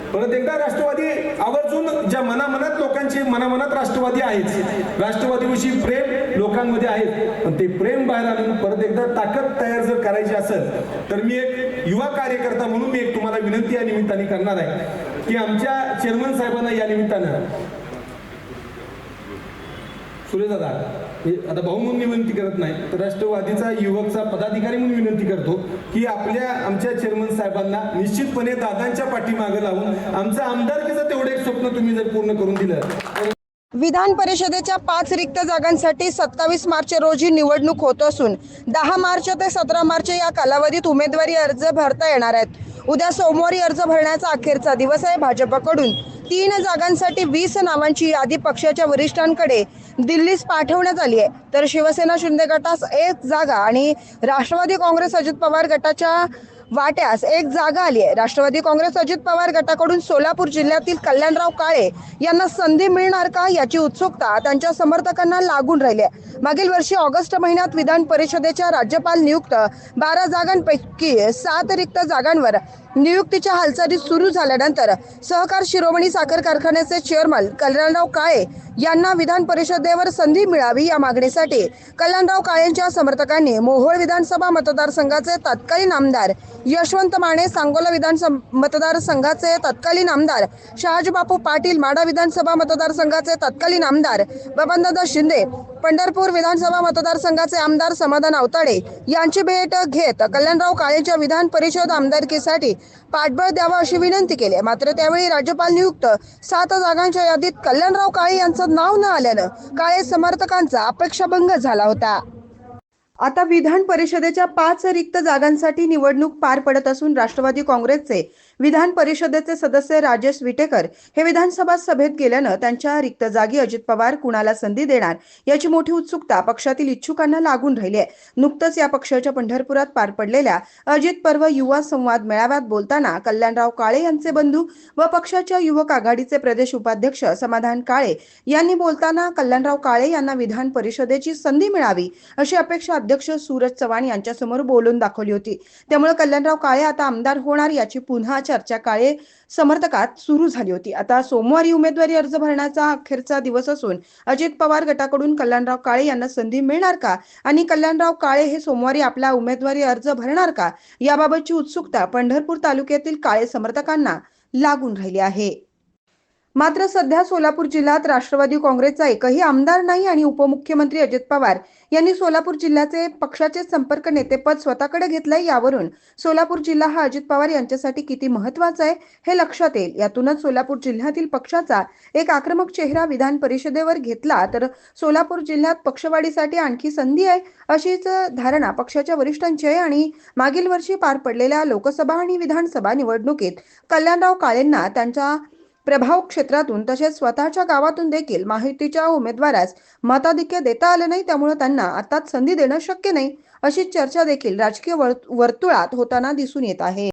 परत एकदा राष्ट्रवादी आवर्जून ज्या मनामनात लोकांची मनामनात राष्ट्रवादी आहेच राष्ट्रवादीविषयी प्रेम लोकांमध्ये आहे पण ते प्रेम बाहेर आणून परत एकदा ताकद तयार जर करायची असेल तर मी एक युवा कार्यकर्ता म्हणून मी एक तुम्हाला विनंती या निमित्ताने करणार आहे. की आमच्या चेअरमन साहेबांना या निमित्तानं सुरेदादा हे आता भाऊ म्हणून विनंती करत नाही तर राष्ट्रवादीचा युवकचा पदाधिकारी म्हणून विनंती करतो की आपल्या आमच्या चेअरमन साहेबांना निश्चितपणे दादांच्या पाठीमागे लावून आमचा आमदारकीचं तेवढं एक स्वप्न तुम्ही जर पूर्ण करून दिलं. तर विधान परिषदेच्या पाच रिक्त जागांसाठी सत्तावीस मार्च रोजी निवडणूक होत असून दहा मार्च ते सतरा मार्च या कालावधीत उमेदवारी अर्ज भरता येणार आहेत. उद्या सोमवारी अर्ज भरण्याचा अखेरचा दिवस आहे भाजपकडून. तीन जागांसाठी वीस नावांची यादी पक्षाच्या वरिष्ठांकडे दिल्लीस पाठवण्यात आली आहे. तर शिवसेना शिंदे गटास एक जागा आणि राष्ट्रवादी काँग्रेस अजित पवार गटाच्या वाट्यास एक जागा आली आहे. राष्ट्रवादी काँग्रेस अजित पवार गटाकडून सोलापूर जिल्ह्यातील कल्याणराव काळे यांना संधी मिळणार का याची उत्सुकता त्यांच्या समर्थकांना लागून राहिली आहे. मागील वर्षी ऑगस्ट महिन्यात विधान परिषदेच्या राज्यपाल नियुक्त बारा जागांपैकी सात रिक्त जागांवर नियुक्तीच्या हालचाली सुरू झाल्यानंतर सहकार शिरोमणी साखर कारखान्याचे चेअरमन कल्याणराव काळे यांना विधान परिषदेवर संधी मिळावी या मागणीसाठी कल्याणराव काळेंच्या समर्थकांनी मोहोळ विधानसभा मतदारसंघाचे तत्कालीन आमदार यशवंत माने सांगोला विधानसभा मतदारसंघाचे तत्कालीन आमदार शहाजीबापू पाटील माडा विधानसभा मतदारसंघाचे तत्कालीन आमदार बबनदादा शिंदे पंढरपूर विधानसभा मतदारसंघाचे आमदार समाधान अवताडे यांची भेट घेत कल्याणराव काळेच्या विधान परिषद आमदारकीसाठी पाठबळ द्यावं अशी विनंती केली. मात्र त्यावेळी राज्यपाल नियुक्त सात जागांच्या यादीत कल्याणराव काळे यांचं नाव न आल्यानं काळे समर्थकांचा अपेक्षाभंग झाला होता. आता विधान परिषदेच्या पाच रिक्त जागांसाठी निवडणूक पार पडत असून राष्ट्रवादी काँग्रेसचे विधान परिषदेचे सदस्य राजेश विटेकर हे विधानसभा सभेत गेल्यानं त्यांच्या रिक्त जागी अजित पवार कुणाला संधी देणार याची मोठी उत्सुकता पक्षातील इच्छुकांना लागून राहिली आहे. नुकतंच या पक्षाच्या पंढरपुरात पार पडलेल्या अजित पर्व युवा संवाद मेळाव्यात बोलताना कल्याणराव काळे यांचे बंधू व पक्षाच्या युवक आघाडीचे प्रदेश उपाध्यक्ष समाधान काळे यांनी बोलताना कल्याणराव काळे यांना विधान परिषदेची संधी मिळावी अशी अपेक्षा अध्यक्ष सूरज चव्हाण यांच्यासमोर बोलून दाखवली होती. त्यामुळे कल्याणराव काळे आता आमदार होणार याची पुन्हा चर्चा काळे समर्थकात सुरू झाली होती. आता सोमवारी उमेदवारी अर्ज भरण्याचा अखेरचा दिवस असून अजित पवार गटाकडून कल्याणराव काळे यांना संधी मिळणार का? आणि कल्याणराव काळे हे सोमवारी आपला उमेदवारी अर्ज भरणार का? याबाबतची उत्सुकता पंढरपूर तालुक्यातील काळे समर्थकांना लागून राहिली आहे. मात्र सध्या सोलापूर जिल्ह्यात राष्ट्रवादी काँग्रेसचा एकही आमदार नाही आणि उपमुख्यमंत्री अजित पवार यांनी सोलापूर जिल्ह्याचे पक्षाचे संपर्क नेतेपद स्वतःकडे घेतलंय यावरून सोलापूर जिल्हा हा अजित पवार यांच्यासाठी किती महत्त्वाचा आहे हे लक्षात येईल. यातूनच सोलापूर जिल्ह्यातील पक्षाचा एक आक्रमक चेहरा विधान परिषदेवर घेतला तर सोलापूर जिल्ह्यात पक्षवाढीसाठी आणखी संधी आहे अशीच धारणा पक्षाच्या वरिष्ठांची आहे आणि मागील वर्षी पार पडलेल्या लोकसभा आणि विधानसभा निवडणुकीत कल्याणराव काळेंना त्यांच्या प्रभाव क्षेत्रातून तसेच स्वतःच्या गावातून देखील माहितीच्या उमेदवारास मताधिक्य देता आले नाही त्यामुळे त्यांना आताच संधी देणं शक्य नाही अशी चर्चा देखील राजकीय वर्तुळात होताना दिसून येत आहे.